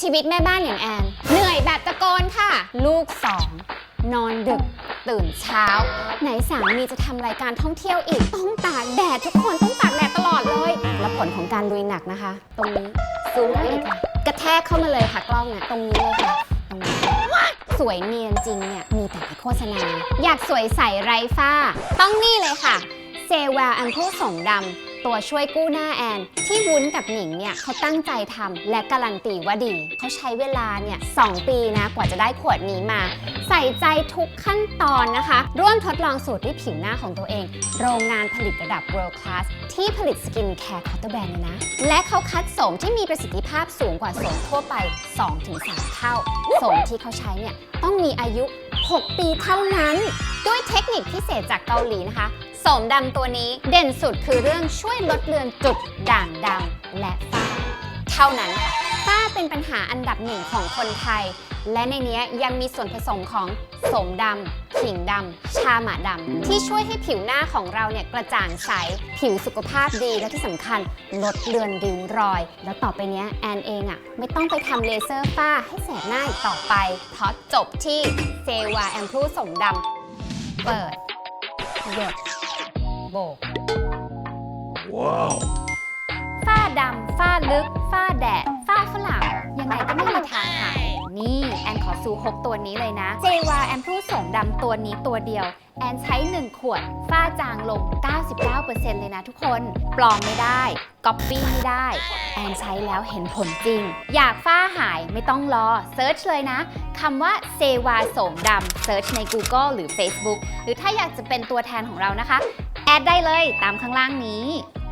ชีวิตแม่บ้านอย่างแอน เหนื่อยแบบตะโกนค่ะ ลูกสองนอนดึก ตื่นเช้า ไหนสามีจะทำรายการท่องเที่ยวอีก ต้องตากแดดทุกคนต้องตากแดดตลอดเลย และผลของการลุยหนักนะคะ ตรงนี้ซูมเลยค่ะกระแทกเข้ามาเลยค่ะกล้องเนี่ยตรงนี้เลยค่ะตรงนี้สวยเนียนจริงเนี่ยมีแต่ในโฆษณา อยากสวยใสไร้ฝ้า ต้องนี่เลยค่ะเซวาอันพูสงดำ ตัวช่วยกู้หน้าแอน ที่วุ้นกับหนิงเนี่ยเขาตั้งใจทำและการันตีว่าดี เขาใช้เวลาเนี่ยสองปีนะกว่าจะได้ขวดนี้มา ใส่ใจทุกขั้นตอนนะคะ ร่วมทดลองสูตรด้วยผิวหน้าของตัวเอง โรงงานผลิตระดับ world class ที่ผลิตสกินแคร์คอร์เตอร์แบนเลยนะ และเขาคัดโสมที่มีประสิทธิภาพสูงกว่าโสมทั่วไป 2-3 เท่าโสมที่เขาใช้เนี่ยต้องมีอายุ 6 ปีเท่านั้น ด้วยเทคนิคพิเศษจากเกาหลีนะคะโสมดำตัวนี้เด่นสุดคือเรื่องช่วยลดเลือนจุดด่างดำและฝ้า เท่านั้นค่ะฝ้าเป็นปัญหาอันดับหนึ่งของคนไทย และในนี้ยังมีส่วนผสมของโสมดำขิงดำชาหมาดำที่ช่วยให้ผิวหน้าของเราเนี่ยกระจ่างใส ผิวสุขภาพดีและที่สำคัญลดเลือนริ้วรอย แล้วต่อไปนี้แอนเองอะ่ะไม่ต้องไปทำเลเซอร์ฝ้าให้แสบหน้าอีกต่อไป เพราะจบที่เซวาแอมพลูสมดำ เปิด หยด โบกฝ้าดำ ฝ้าลึก ฝ้าแดด ฝ้าฝรั่ง ยังไงก็ไม่มีทางหายนี่ แอนขอซูฮกตัวนี้เลยนะ เจวาแอมพูสงดำตัวนี้ตัวเดียว แอนใช้ 1 ขวด ฝ้าจางลง 99%เลยนะทุกคน ปลอมไม่ได้ก๊อปปี้ไม่ได้ แอนใช้แล้วเห็นผลจริง อยากฝ้าหายไม่ต้องรอเซิร์ชเลยนะคำว่าเซวาโสมดำเซิร์ชใน Google หรือ Facebook หรือถ้าอยากจะเป็นตัวแทนของเรานะคะ แอดได้เลยตามข้างล่างนี้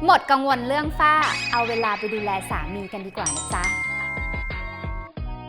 หมดกังวลเรื่องฝ้า เอาเวลาไปดูแลสามีกันดีกว่านะจ๊ะ